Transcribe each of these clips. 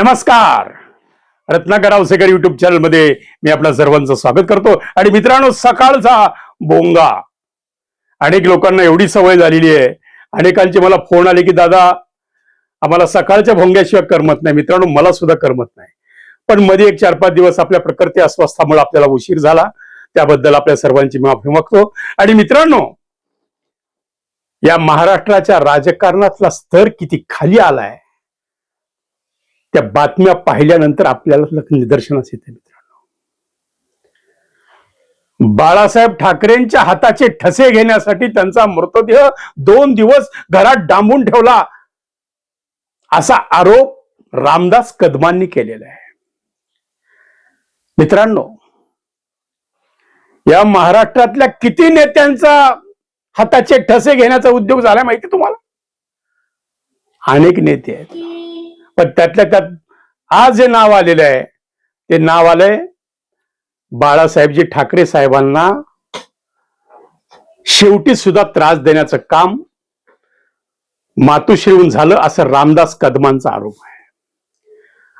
नमस्कार. रत्नाकर आवसेकर युट्यूब चॅनलमध्ये मी आपल्या सर्वांचं स्वागत करतो. आणि मित्रांनो सकाळचा बोंगा. अनेक लोकांना एवढी सवय झालेली आहे. अनेकांचे मला फोन आले की दादा आम्हाला सकाळच्या भोंग्याशिवाय करमत नाही. मित्रांनो मला सुद्धा करमत नाही. पण मध्ये एक चार पाच दिवस आपल्या प्रकृती अस्वस्थामुळे आपल्याला उशीर झाला. त्याबद्दल आपल्या सर्वांची माफी मागतो. आणि मित्रांनो या महाराष्ट्राच्या राजकारणातला स्तर किती खाली आलाय? त्या बातम्या पाहिल्यानंतर आपल्याला निदर्शनास येते मित्रांनो. बाळासाहेब ठाकरेंच्या हाताचे ठसे घेण्यासाठी त्यांचा मृतदेह दोन दिवस घरात डांबून ठेवला. असा आरोप रामदास कदमांनी केलेला आहे. मित्रांनो या महाराष्ट्रातल्या किती नेत्यांचा हाताचे ठसे घेण्याचा उद्योग झाला माहिती तुम्हाला? अनेक नेते आहेत. पण त्यातल्या त्यात आज जे नाव आलेलं आहे ते नाव आलंय बाळासाहेबजी ठाकरे साहेबांना शेवटी सुद्धा त्रास देण्याचं काम मातोश्रीहून झालं असं रामदास कदमांचा आरोप आहे.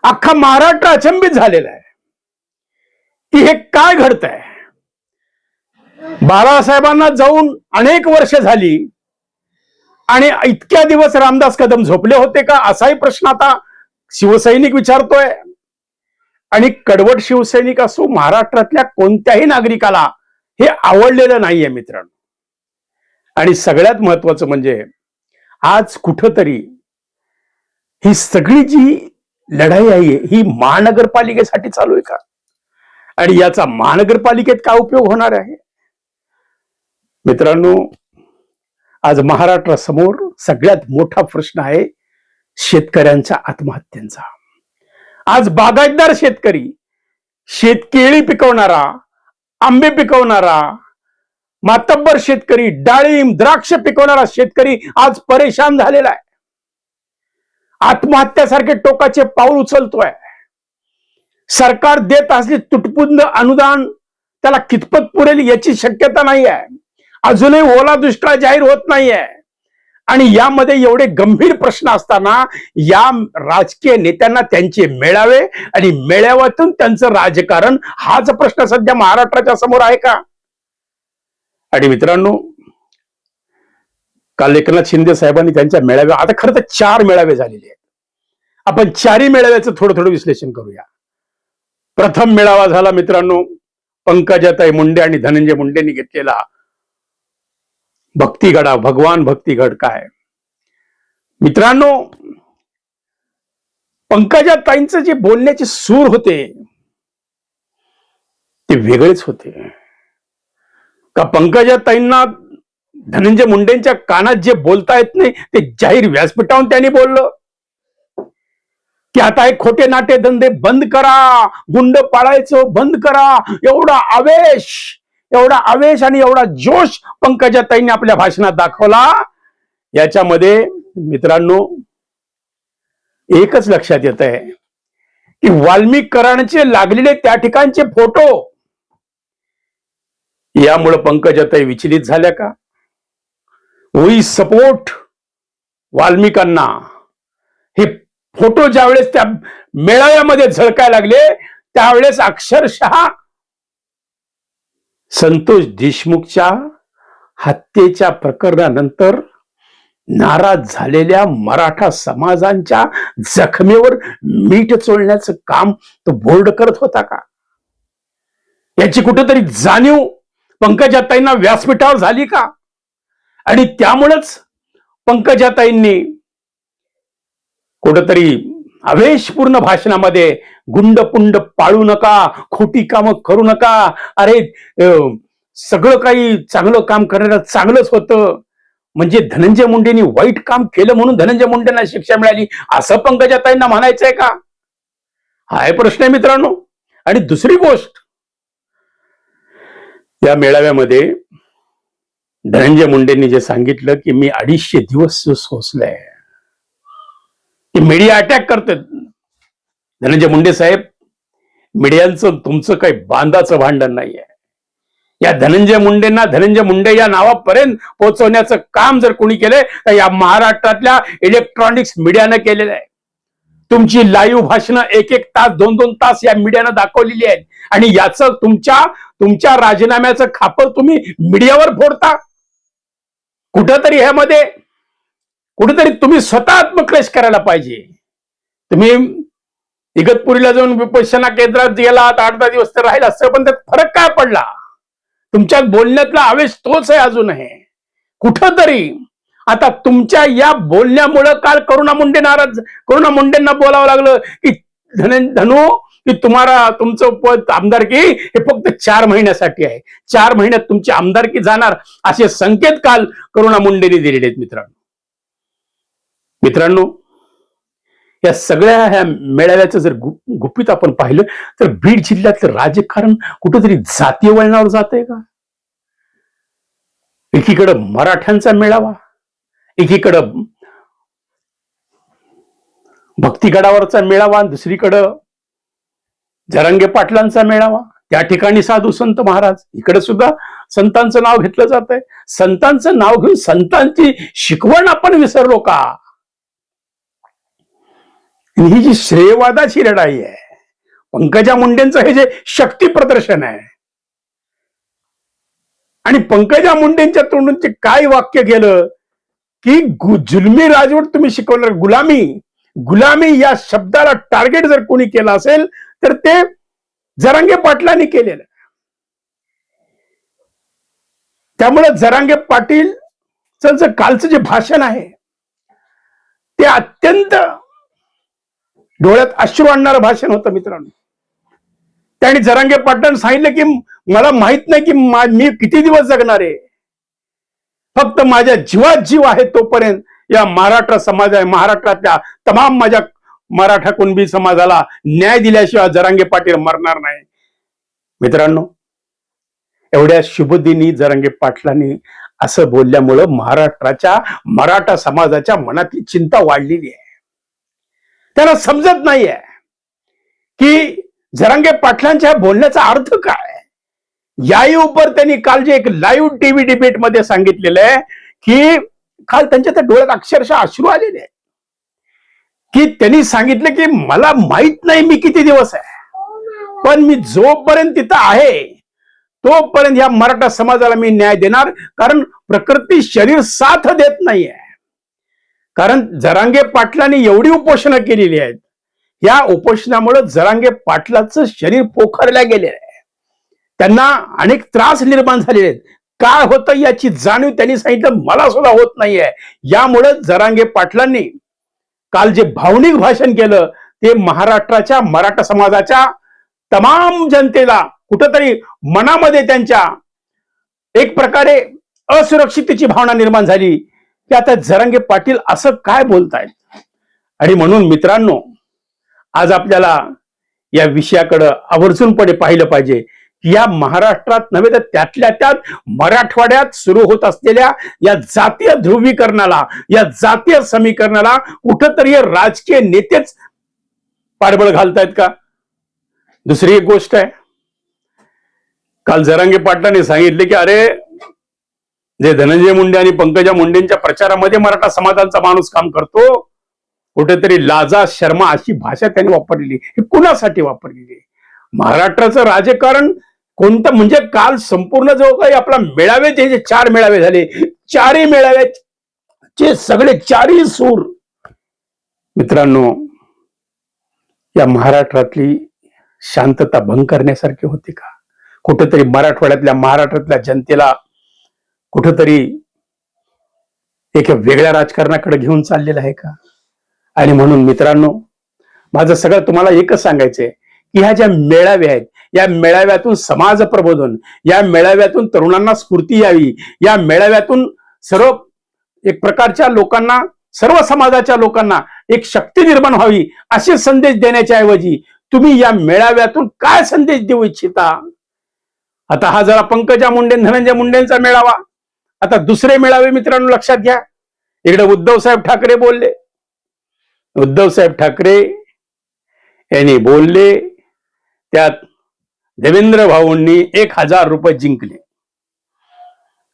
अख्खा महाराष्ट्र अचंबित झालेला आहे. की हे काय घडत आहे बाळासाहेबांना जाऊन अनेक वर्ष झाली आणि इतक्या दिवस रामदास कदम झोपले होते का? असाही प्रश्न आता शिवसैनिक विचारतोय. आणि कडवट शिवसैनिक असो महाराष्ट्रातल्या कोणत्याही नागरिकाला हे आवडलेलं नाहीये मित्रांनो. आणि सगळ्यात महत्वाचं म्हणजे आज कुठंतरी ही सगळी जी लढाई आहे ही महानगरपालिकेसाठी चालू आहे का? आणि याचा महानगरपालिकेत काय उपयोग होणार आहे? मित्रांनो आज महाराष्ट्रासमोर सगळ्यात मोठा प्रश्न आहे शेतकऱ्यांच्या आत्महत्यांचा. आज बागायतदार शेतकरी शेतकेळी पिकवणारा आंबे पिकवणारा मातब्बर शेतकरी डाळिंब द्राक्ष पिकवणारा शेतकरी आज परेशान झालेला आहे. आत्महत्यासारखे टोकाचे पाऊल उचलतोय. सरकार देत असले तुटपुंज अनुदान त्याला कितपत पुरेल याची शक्यता नाही आहे अजूनही ओला दुष्काळ जाहीर होत नाहीये. आणि यामध्ये एवढे गंभीर प्रश्न असताना या राजकीय नेत्यांना त्यांचे मेळावे आणि मेळाव्यातून त्यांचं राजकारण हाच प्रश्न सध्या महाराष्ट्राच्या समोर आहे का? आणि मित्रांनो काल एकनाथ शिंदे साहेबांनी त्यांच्या मेळाव्या आता खरं तर चार मेळावे झालेले आहेत. आपण चारही मेळाव्याचं थोडं थोडं विश्लेषण करूया. प्रथम मेळावा झाला मित्रांनो पंकजाताई मुंडे आणि धनंजय मुंडेंनी घेतलेला. भक्तिगडा भगवान भक्तिगड काय? मित्रांनो पंकजा ताईंचं जे बोलण्याचे सूर होते ते वेगळेच होते. का पंकजा ताईंना धनंजय मुंडेंच्या कानात जे बोलता येत नाही ते जाहीर व्यासपीठावरून त्यांनी बोललं. की आता हे खोटे नाटे धंदे बंद करा गुंड पाळायचं बंद करा एवढा आवेश एवढा आवेश आणि एवढा जोश पंकजाताईंनी आपल्या भाषणात दाखवला. याच्यामध्ये मित्रांनो एकच लक्षात येत आहे की वाल्मिकरांचे लागलेले त्या ठिकाणचे फोटो यामुळे पंकजाताई विचलित झाल्या का? वी सपोर्ट वाल्मिकांना. हे फोटो ज्यावेळेस त्या मेळाव्यामध्ये झळकायला लागले त्यावेळेस अक्षरशः संतोष देशमुखच्या हत्येच्या प्रकरणानंतर नाराज झालेल्या मराठा समाजांच्या जखमेवर मीठ चोळण्याचं काम तो बोर्ड करत होता का? याची कुठेतरी जाणीव पंकजाताईंना व्यासपीठावर झाली का? आणि त्यामुळेच पंकजाताईंनी कुठंतरी आवेशपूर्ण भाषणामध्ये गुंडपुंड पाळू नका खोटी कामं करू नका. अरे अं, सगळं काही चांगलं काम करणारं चांगलंच होतं. म्हणजे धनंजय मुंडेंनी वाईट काम केलं म्हणून धनंजय मुंडेंना शिक्षा मिळाली. असं पंकजाताईंना म्हणायचंय का? हा प्रश्न आहे मित्रांनो. आणि दुसरी गोष्ट या मेळाव्यामध्ये धनंजय मुंडेंनी जे सांगितलं की मी अडीचशे दिवस सोसलंय. ते मीडिया अटॅक करतात. धनंजय मुंडे साहेब मीडियांचं तुमचं काही बांधाचं भांडण नाहीये. या धनंजय मुंडेंना धनंजय मुंडे या नावापर्यंत पोहोचवण्याचं काम जर कोणी केलंय तर या महाराष्ट्रातल्या इलेक्ट्रॉनिक्स मीडियानं केलेलं आहे. तुमची लाईव्ह भाषणं एक एक तास दोन दोन तास या मीडियानं दाखवलेली आहेत. आणि याचं तुमच्या तुमच्या राजीनाम्याचं खापर तुम्ही मीडियावर फोडता. कुठंतरी ह्यामध्ये कुठेतरी तुम्ही स्वतः आत्मक्लेश करायला पाहिजे. तुम्ही इगतपुरीला जाऊन विपश्यना केंद्रात गेला आठ दहा दिवस तर राहिला असं पण त्यात फरक काय पडला? तुमच्या बोलण्यातला आवेश तोच आहे अजूनही. कुठंतरी आता तुमच्या या बोलण्यामुळं काल करुणा मुंडे नाराज करुणा मुंडेंना बोलावं लागलं की धन धनु की तुम्हाला तुमचं पद आमदारकी हे फक्त चार महिन्यासाठी आहे. चार महिन्यात तुमची आमदारकी जाणार असे संकेत काल करुणा मुंडेने दिलेले आहेत मित्रांनो. मित्रांनो या सगळ्या ह्या मेळाव्याचं जर गु- गुपित आपण पाहिलं तर बीड जिल्ह्यातलं राजकारण कुठंतरी जातीय वळणावर जात आहे का? एकीकडं मराठ्यांचा मेळावा एकीकडं भक्तिगडावरचा मेळावा दुसरीकडं जरंगे पाटलांचा मेळावा. त्या ठिकाणी साधू संत महाराज इकडे सुद्धा संतांचं नाव घेतलं जात आहे संतांचं नाव घेऊन संतांची शिकवण आपण विसरलो का? ही जी श्रेयवादाची लढाई आहे पंकजा मुंडेंचं हे जे शक्ती प्रदर्शन आहे आणि पंकजा मुंडेंच्या तोंडून ते काय वाक्य गेलं की जुलमी राजवट तुम्ही शिकवलं गुलामी गुलामी या शब्दाला टार्गेट जर कोणी केलं असेल तर ते जरांगे पाटलांनी केलेलं. त्यामुळे जरांगे पाटील त्यांचं कालचं जे भाषण आहे ते अत्यंत डोळ्यात अश्रू आणणारं भाषण होतं मित्रांनो. त्याने जरांगे पाटण सांगितलं की मला माहीत नाही की मा- मी किती दिवस जगणार आहे. फक्त माझ्या जीवात जीव आहे तोपर्यंत या महाराष्ट्र समाज महाराष्ट्रातल्या तमाम माझ्या मराठा कुणबी समाजाला न्याय दिल्याशिवाय जरांगे पाटील मरणार नाही. मित्रांनो एवढ्या शुभदिनी जरांगे पाटलांनी असं बोलल्यामुळं महाराष्ट्राच्या मराठा समाजाच्या मनातली चिंता वाढलेली आहे. त्यांना समजत नाहीये की जरांगे पाटलांच्या बोलण्याचा अर्थ काय याही उपर त्यांनी काल जे एक लाईव्ह टीव्ही डिबेटमध्ये सांगितलेलं आहे की काल त्यांच्या त्या डोळ्यात अक्षरशः अश्रू आलेले आहेत. की त्यांनी सांगितलं की मला माहीत नाही मी किती दिवस आहे. पण मी जोपर्यंत तिथं आहे तोपर्यंत या मराठा समाजाला मी न्याय देणार कारण प्रकृती शरीर साथ देत नाहीये. कारण जरांगे पाटलांनी एवढी उपोषणं केलेली आहेत. या उपोषणामुळे जरांगे पाटलाचं शरीर पोखरल्या गेलेलं आहे. त्यांना अनेक त्रास निर्माण झालेले आहेत. काय होतं याची जाणीव त्यांनी सांगितलं मला सुद्धा होत नाहीये. यामुळे जरांगे पाटलांनी काल जे भावनिक भाषण केलं ते महाराष्ट्राच्या मराठा समाजाच्या तमाम जनतेला कुठंतरी मनामध्ये त्यांच्या एक प्रकारे असुरक्षिततेची भावना निर्माण झाली. की आता झरंगे पाटील असं काय बोलतायत? आणि म्हणून मित्रांनो आज आपल्याला या विषयाकडं आवर्जूनपणे पाहिलं पाहिजे या महाराष्ट्रात नव्हे तर त्यातल्या त्यात मराठवाड्यात सुरू होत असलेल्या या जातीय ध्रुवीकरणाला या जातीय समीकरणाला कुठंतरी राजकीय नेतेच पाठबळ घालतायत का? दुसरी एक गोष्ट आहे. काल जरांगे पाटलांनी सांगितले की अरे जे धनंजय मुंडे आणि पंकजा मुंडेंच्या प्रचारामध्ये मराठा समाजाचा माणूस काम करतो कुठेतरी लाजा शर्मा अशी भाषा त्यांनी वापरलेली हे कुणासाठी वापरलेली आहे? महाराष्ट्राचं राजकारण कोणतं? म्हणजे काल संपूर्ण जो काही आपला मेळावे जे जे चार मेळावे झाले चारही मेळाव्याचे सगळे चारही सूर. मित्रांनो या महाराष्ट्रातली शांतता भंग करण्यासारखी होती का? कुठेतरी मराठवाड्यातल्या महाराष्ट्रातल्या जनतेला कुठतरी एका वेगळ्या राजकारणाकडे घेऊन चाललेलं आहे का? आणि म्हणून मित्रांनो माझं सगळं तुम्हाला एकच सांगायचंय की ह्या ज्या मेळावे आहेत या मेळाव्यातून समाज प्रबोधन या मेळाव्यातून तरुणांना स्फूर्ती यावी या मेळाव्यातून सर्व एक प्रकारच्या लोकांना सर्व समाजाच्या लोकांना एक शक्ती निर्माण व्हावी असे संदेश देण्याच्या ऐवजी तुम्ही या मेळाव्यातून काय संदेश देऊ इच्छिता? आता हा जरा पंकजा मुंडे धनंजय मुंडेंचा मेळावा आता दुसरे मेळावे मित्रांनो लक्षात घ्या. इकडे उद्धव साहेब ठाकरे बोलले. उद्धव साहेब ठाकरे यांनी बोलले त्यात देवेंद्र भाऊंनी एक हजार रुपये जिंकले.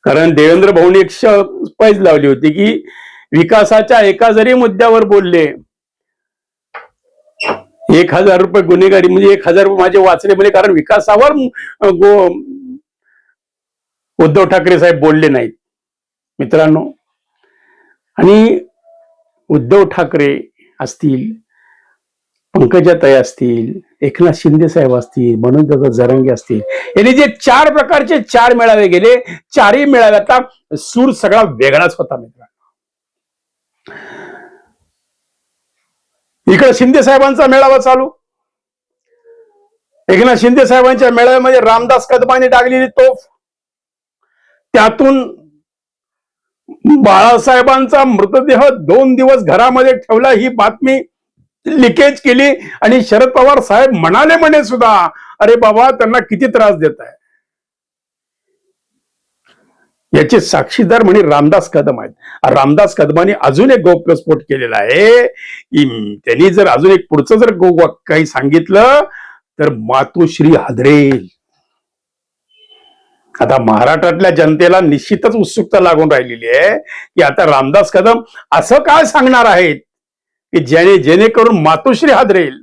कारण देवेंद्र भाऊंनी एक श- पैज लावली होती की विकासाच्या एका जरी मुद्द्यावर बोलले एक हजार रुपये गुन्हेगारी म्हणजे एक हजार रुपये माझे वाचले म्हणजे कारण विकासावर उद्धव ठाकरे साहेब बोलले नाहीत. मित्रांनो आणि उद्धव ठाकरे असतील पंकजाताई असतील एकनाथ शिंदे साहेब असतील म्हणून दादा जरंगे असतील यांनी जे चार प्रकारचे चार मेळावे गेले चारही मेळाव्याचा सूर सगळा वेगळाच होता मित्रांनो. इकडे शिंदे साहेबांचा मेळावा चालू. एकनाथ शिंदे साहेबांच्या मेळाव्यामध्ये रामदास कदमाने टाकलेली तोफ. त्यातून बाळासाहेबांचा मृतदेह दोन दिवस घरामध्ये ठेवला ही बातमी लिकेज केली आणि शरद पवार साहेब म्हणाले म्हणे सुद्धा अरे बाबा त्यांना किती त्रास देत आहे याचे साक्षीदार म्हणे रामदास कदम आहेत. रामदास कदमाने अजून एक गौप्यस्फोट केलेला आहे. त्यांनी जर अजून एक पुढचं जर गो काही सांगितलं तर मातोश्री हादरेल. आता महाराष्ट्रातल्या जनतेला निश्चितच उत्सुकता लागून राहिलेली आहे की आता रामदास कदम असं काय सांगणार आहेत की ज्याने जेणेकरून मातोश्री हादरेल.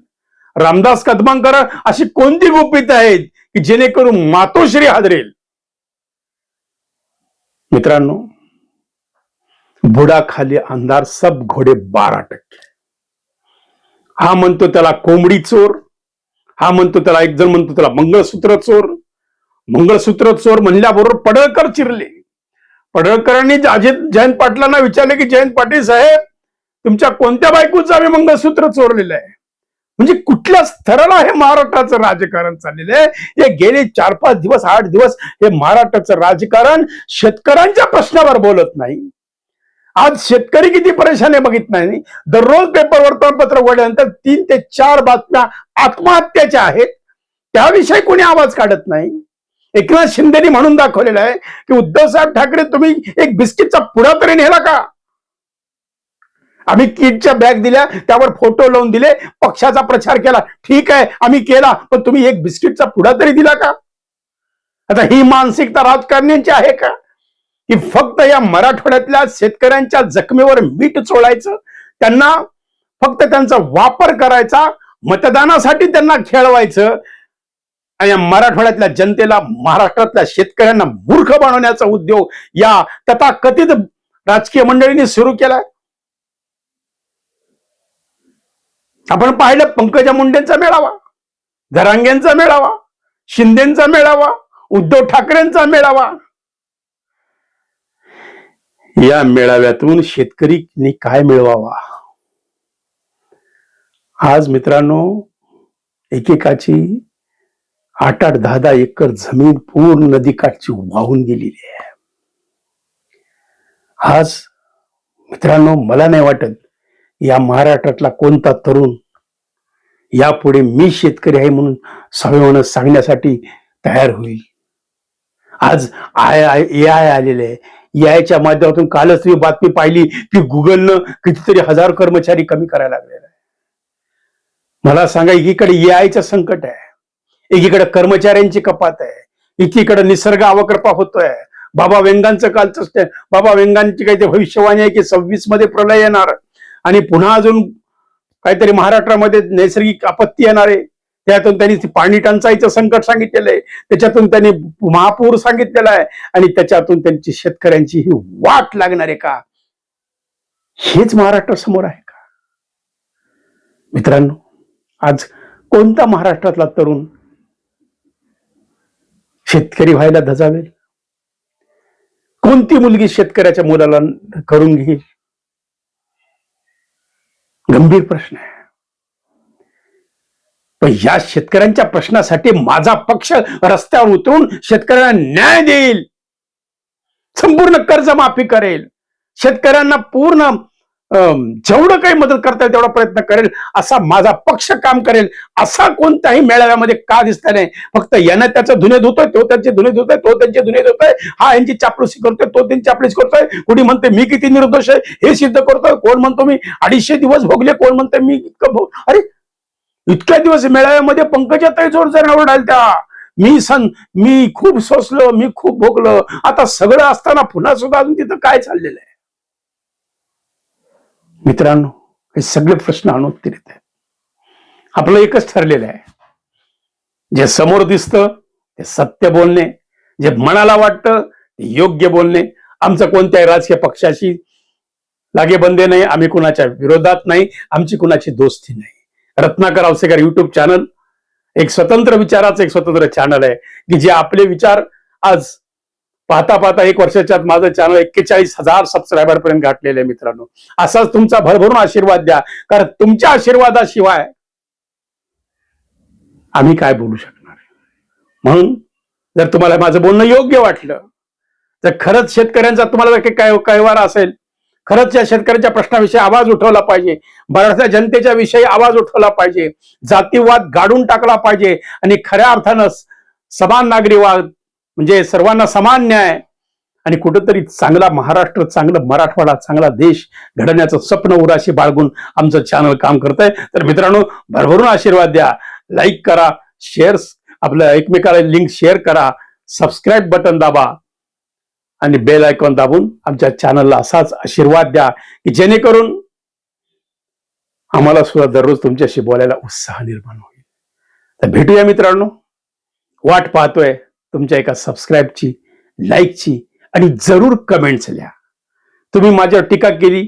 रामदास कदमांकर अशी कोणती गुपित आहेत की जेणेकरून मातोश्री हादरेल? मित्रांनो बुडाखाली अंधार सब घोडे बारा टक्के. हा म्हणतो त्याला कोंबडी चोर हा म्हणतो त्याला एक जण म्हणतो त्याला मंगळसूत्र चोर मंगळसूत्र चोर म्हणल्याबरोबर पडळकर चिरले. पडळकरांनी अजित जयंत पाटलांना विचारले की जयंत पाटील साहेब तुमच्या कोणत्या बायकोचं आम्ही मंगळसूत्र चोरलेलं आहे? म्हणजे कुठल्या स्तराला हे महाराष्ट्राचं राजकारण चाललेलं आहे? हे गेले चार पाच दिवस आठ दिवस हे महाराष्ट्राचं राजकारण शेतकऱ्यांच्या प्रश्नावर बोलत नाही. आज शेतकरी किती परेशान आहे बघित नाही. दररोज पेपर वर्तमानपत्र उघडल्यानंतर तीन ते चार बातम्या आत्महत्याच्या आहेत. त्याविषयी कोणी आवाज काढत नाही. एकनाथ शिंदेनी म्हणून दाखवलेलं आहे की उद्धव साहेब ठाकरे तुम्ही एक बिस्किटचा पुडा तरी नेला का? आम्ही किटच्या बॅग दिल्या त्यावर फोटो लावून दिले पक्षाचा प्रचार केला. ठीक आहे आम्ही केला पण तुम्ही एक बिस्किटचा पुडा तरी दिला का? आता ही मानसिकता राजकारण्यांची आहे का? की फक्त या मराठवाड्यातल्या शेतकऱ्यांच्या जखमेवर मीठ चोळायचं त्यांना फक्त त्यांचा वापर करायचा मतदानासाठी त्यांना खेळवायचं आणि या मराठवाड्यातल्या जनतेला महाराष्ट्रातल्या शेतकऱ्यांना मूर्ख बनवण्याचा उद्योग या तथाकथित राजकीय मंडळींनी सुरू केलाय. आपण पाहिलं पंकजा मुंडेंचा मेळावा धरांगेंचा मेळावा शिंदेचा मेळावा उद्धव ठाकरेंचा मेळावा. या मेळाव्यातून शेतकरी काय मिळवावा? आज मित्रांनो एकेकाची आठ आठ दहा दहा एकर जमीन पूर्ण नदीकाठची वाहून गेलेली आहे. आज मित्रांनो मला नाही वाटत या महाराष्ट्रातला कोणता तरुण यापुढे मी शेतकरी आहे म्हणून स्वाभिमान सांगण्यासाठी तयार होईल. आज आय आय ए आय आलेले आहे. याच्या माध्यमातून कालच मी बातमी पाहिली की गुगलनं कितीतरी हजार कर्मचारी कमी करायला लागलेला आहे मला सांगा एकीकडे ए आयचं संकट आहे. एकीकडे कर्मचाऱ्यांची कपात आहे एकीकडे निसर्ग अवकृपा होतोय. बाबा वेंगांचं कालचं बाबा वेंगांची काहीतरी भविष्यवाणी आहे की सव्वीसमध्ये प्रलय येणार. आणि पुन्हा अजून काहीतरी महाराष्ट्रामध्ये नैसर्गिक आपत्ती येणार आहे. त्यातून त्यांनी पाणी टंचाईचं संकट सांगितलेलं आहे. त्याच्यातून त्यांनी महापूर सांगितलेला आहे. आणि त्याच्यातून त्यांची शेतकऱ्यांची ही वाट लागणार आहे का? हेच महाराष्ट्र समोर आहे का? मित्रांनो आज कोणता महाराष्ट्रातला तरुण शेतकरी व्हायला धजावेल? कोणती मुलगी शेतकऱ्याच्या मुलाला करून घेईल? गंभीर प्रश्न आहे. पण या शेतकऱ्यांच्या प्रश्नासाठी माझा पक्ष रस्त्यावर उतरून शेतकऱ्यांना न्याय देईल. संपूर्ण कर्जमाफी करेल. शेतकऱ्यांना पूर्ण जेवढं काही मदत करता येईल तेवढा प्रयत्न करेल. असा माझा पक्ष काम करेल. असा कोणत्याही मेळाव्यामध्ये का दिसता नाही. फक्त यानं त्याचं धुने धुतोय तो त्यांचे धुने धुतोय तो त्यांचे धुने धुतोय हा यांची चापलूसी करतोय तो त्यांची चापलुसी करतोय. कुणी म्हणते मी किती निर्दोष आहे हे सिद्ध करतोय कोण म्हणतो मी अडीचशे दिवस भोगले कोण म्हणते मी इतकं भोग अरे इतक्या दिवस मेळाव्यामध्ये पंकजा जोर जर ओरडाल त्या मी सन मी खूप सोसलो मी खूप भोगलो. आता सगळं असताना पुन्हा सुद्धा अजून तिथं काय चाललेलं आहे? मित्रांनो हे सगळे प्रश्न अनुत्तरित आहेत. आपलं एकच ठरलेलं आहे. जे समोर दिसतं ते सत्य बोलणे. जे मनाला वाटतं ते योग्य बोलणे. आमचं कोणत्याही राजकीय पक्षाशी लागेबंदे नाही. आम्ही कुणाच्या विरोधात नाही. आमची कुणाची दोस्ती नाही. रत्नाकर आवसेकर युट्यूब चॅनल एक स्वतंत्र विचाराचं एक स्वतंत्र चॅनल आहे की जे आपले विचार आज पाहता पाहता एक वर्षाच्या माझं चॅनल एक्केचाळीस हजार सबस्क्रायबर पर्यंत गाठलेलं आहे मित्रांनो. असाच तुमचा भरभरून आशीर्वाद द्या. कारण तुमच्या आशीर्वादाशिवाय आम्ही काय बोलू शकणार? म्हणून जर तुम्हाला माझं बोलणं योग्य वाटलं तर खरंच शेतकऱ्यांचा तुम्हाला जर काय कैवार असेल खरंच या शेतकऱ्यांच्या प्रश्नाविषयी आवाज उठवला पाहिजे मराठा जनतेच्या विषयी आवाज उठवला पाहिजे जातीवाद गाडून टाकला पाहिजे आणि खऱ्या अर्थानं समान नागरीवाद म्हणजे सर्वांना समान न्याय आणि कुठंतरी चांगला महाराष्ट्र चांगलं मराठवाडा चांगला देश घडण्याचं स्वप्न उराशी बाळगून आमचं चॅनल काम करत आहे तर मित्रांनो भरभरून आशीर्वाद द्या. लाईक करा शेअर आपल्या एकमेकाला लिंक शेअर करा. सबस्क्राईब बटन दाबा. आणि बेल आयकॉन दाबून आमच्या चॅनलला असाच आशीर्वाद द्या की जेणेकरून आम्हाला सुद्धा दररोज तुमच्याशी बोलायला उत्साह निर्माण होईल. तर भेटूया मित्रांनो. वाट पाहतोय. तुमच्या एका सबस्क्राईबची लाईकची आणि जरूर कमेंट्स लिहा. तुम्ही माझ्यावर टीका केली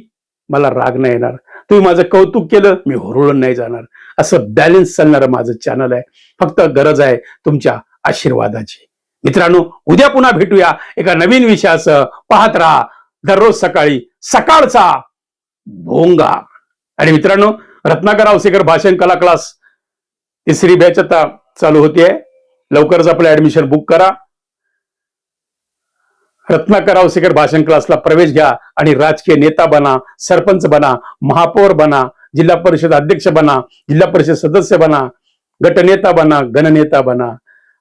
मला राग नाही येणार. तुम्ही माझं कौतुक केलं मी हुरळून नाही जाणार. असं बॅलन्स चालणारं माझं चॅनल आहे. फक्त गरज आहे तुमच्या आशीर्वादाची. मित्रांनो उद्या पुन्हा भेटूया एका नवीन विषयासह. पाहत राहा दररोज सकाळी सकाळचा भोंगा. आणि मित्रांनो रत्नाकर आवसेकर भाषण कला क्लास तिसरी बॅच आता चालू होतीये. लवकरच आपलं ऍडमिशन बुक करा. रत्नाकर आवसेकर भाषण क्लासला प्रवेश घ्या आणि राजकीय नेता बना सरपंच बना महापौर बना जिल्हा परिषद अध्यक्ष बना जिल्हा परिषद सदस्य बना गटनेता बना गणनेता बना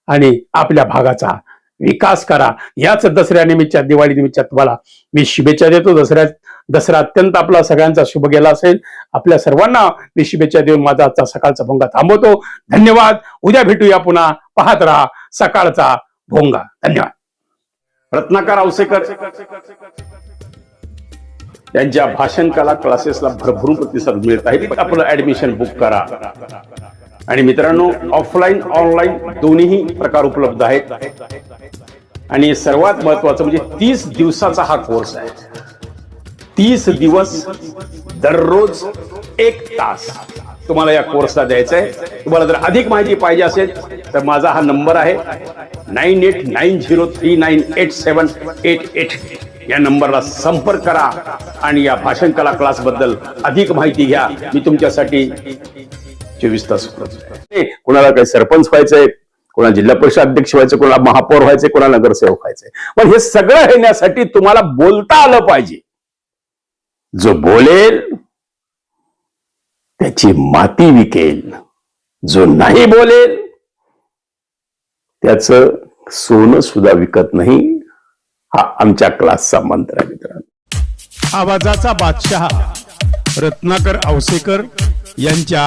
आणि आपल्या भागाचा विकास करा. याच दसऱ्या निमित्त दिवाळी निमित्त तुम्हाला मी शुभेच्छा देतो. दसऱ्या दसरा अत्यंत आपला सगळ्यांचा शुभ गेला असेल. आपल्या सर्वांना मी शुभेच्छा देऊन माझा आजचा सकाळचा भोंगा थांबवतो. धन्यवाद. उद्या भेटूया पुन्हा. पाहत राहा सकाळचा भोंगा. धन्यवाद. रत्नाकर औसेकर त्यांच्या भाषण कला क्लासेसला भरभरून प्रतिसाद मिळत आहे. आपलं ऍडमिशन बुक करा. आणि मित्रांनो ऑफलाईन ऑनलाईन दोन्हीही प्रकार उपलब्ध आहेत. आणि सर्वात महत्वाचं म्हणजे तीस दिवसाचा हा कोर्स आहे. तीस दिवस दररोज एक तास तुम्हाला या कोर्सला द्यायचा आहे तुम्हाला जर अधिक माहिती पाहिजे असेल तर माझा हा नंबर आहे nine eight nine zero three nine eight seven eight eight. या नंबरला संपर्क करा आणि या भाषण कला क्लासबद्दल अधिक माहिती घ्या. मी तुमच्यासाठी चोवीस तास. कोणाला काही सरपंच व्हायचंय कोणा जिल्हा परिषद अध्यक्ष व्हायचं कोणा महापौर व्हायचंय कोणा नगरसेवक व्हायचंय. पण हे सगळं येण्यासाठी तुम्हाला बोलता आलं पाहिजे. जो बोलेल त्याची माती विकेल. जो नाही बोलेल त्याच सोनं सुद्धा विकत नाही हा आमच्या क्लासचा मंत्र आहे मित्रांनो. आवाजाचा बादशहा रत्नाकर आवसेकर यांच्या